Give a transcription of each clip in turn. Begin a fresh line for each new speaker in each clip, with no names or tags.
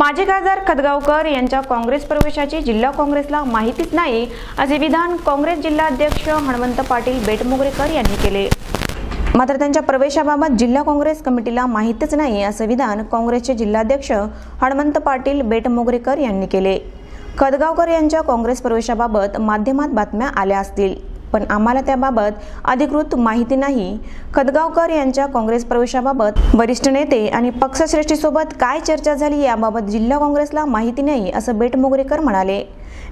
माजी खासदार खदगावकर यांच्या काँग्रेस प्रवेशाची जिल्हा काँग्रेसला माहितीच नाही असे विधान काँग्रेस जिल्हाध्यक्ष हणमंत पाटील बेटमोगरेकर यांनी केले. मात्र त्यांच्या प्रवेशाबाबत जिल्हा काँग्रेस कमिटीला माहितीच नाही असं विधान काँग्रेसचे जिल्हाध्यक्ष हणमंत पाटील बेटमोगरेकर यांनी केले. खदगावकर यांच्या काँग्रेस प्रवेशाबाबत माध्यमात बातम्या आल्या असतील. पण आम्हाला त्याबाबत अधिकृत माहिती नाही. खदगावकर यांच्या काँग्रेस प्रवेशाबाबत वरिष्ठ नेते आणि पक्षश्रेष्ठीसोबत काय चर्चा झाली याबाबत जिल्हा काँग्रेसला माहिती नाही असं बेटमोगरेकर म्हणाले.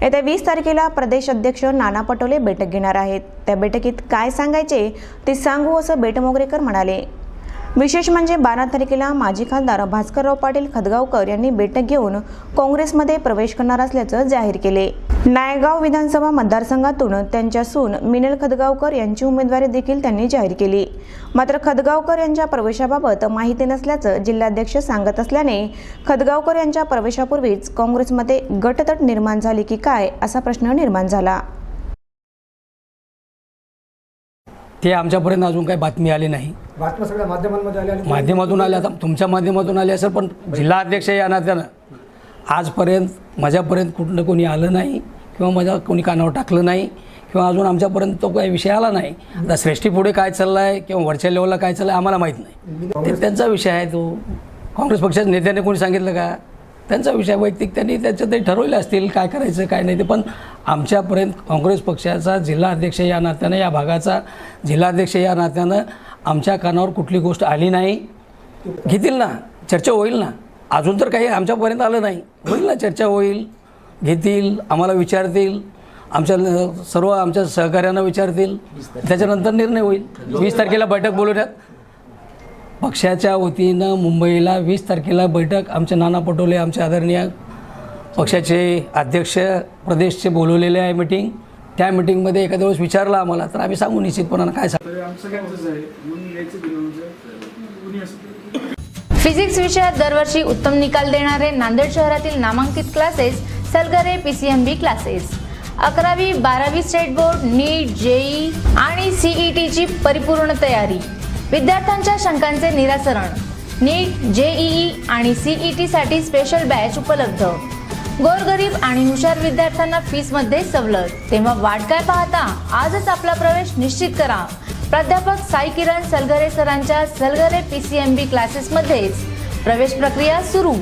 येत्या वीस तारखेला प्रदेश अध्यक्ष नाना पटोले बैठक घेणार आहेत. त्या बैठकीत काय सांगायचे ते सांगू असं बेटमोगरेकर म्हणाले. विशेष म्हणजे बारा तारखेला माजी खासदार भास्करराव पाटील खदगावकर यांनी बैठक घेऊन काँग्रेसमध्ये प्रवेश करणार असल्याचं जाहीर केले. नायगाव विधानसभा मतदारसंघातून त्यांच्या सून मिनल खदगावकर यांची उमेदवारी देखील त्यांनी जाहीर केली. मात्र खदगावकर यांच्या प्रवेशाबाबत माहिती नसल्याचं जिल्हाध्यक्ष सांगत असल्याने खदगावकर यांच्या प्रवेशापूर्वीच काँग्रेसमध्ये गटतट निर्माण झाली की काय असा प्रश्न निर्माण झाला.
ते आमच्यापर्यंत अजून काही बातमी आली नाही.
बातम्या सगळ्या माध्यमांमध्ये आल्या
माध्यमातून आल्या आता. तुमच्या माध्यमातून आले असेल पण जिल्हा अध्यक्ष या नात्यानं आजपर्यंत माझ्यापर्यंत कुठलं कोणी आलं नाही. किंवा माझ्या कोणी कानावर टाकलं नाही किंवा अजून आमच्यापर्यंत तो काही विषय आला नाही. आता श्रेष्ठी पुढे काय चाललं आहे किंवा वरच्या लेवलला काय चाललं आहे आम्हाला माहीत नाही. ते त्यांचा विषय आहे तो. काँग्रेस पक्षाच्या नेत्याने कोणी सांगितलं का? त्यांचा विषय वैयक्तिक त्यांनी त्याचं ते ठरवले असतील काय करायचं काय नाही ते. पण आमच्यापर्यंत काँग्रेस पक्षाचा जिल्हा अध्यक्ष या नात्यानं या भागाचा जिल्हाध्यक्ष या नात्यानं आमच्या कानावर कुठली गोष्ट आली नाही. घेतील ना? चर्चा होईल ना? अजून तर काही आमच्यापर्यंत आलं नाही. होईल ना चर्चा? होईल. घेतील आम्हाला विचारतील आमच्या सर्व आमच्या सहकार्यांना विचारतील. त्याच्यानंतर निर्णय होईल. वीस तारखेला बैठक बोलवण्यात. पक्षाच्या वतीनं मुंबईला वीस तारखेला बैठक. आमचे नाना पटोले आमचे आदरणीय पक्षाचे अध्यक्ष प्रदेशचे बोलवलेले आहे मिटिंग. त्या मिटिंगमध्ये एखाद्या वेळेस विचारलं आम्हाला तर आम्ही सांगू निश्चितपणानं काय सांगू.
फिजिक्स विषयात दरवर्षी उत्तम निकाल देणारे नांदेड शहरातील नामांकित क्लासेस सलगरे पीसीएमबी क्लासेस अकरावी बारावी स्टेट बोर्ड नीट जेई आणि सीईटीची परिपूर्ण तयारी. विद्यार्थ्यांच्या शंकांचे निराकरण नीट जेईई आणि सीईटी साठी स्पेशल बॅच उपलब्ध. गोरगरीब आणि हुशार विद्यार्थ्यांना फीसमध्ये सवलत. तेव्हा वाट काय पाहता? आजच आपला प्रवेश निश्चित करा. प्राध्यापक साई किरण सलगरे सरांच्या सलगरे पीसीएमबी क्लासेसमध्येच प्रवेश प्रक्रिया सुरू.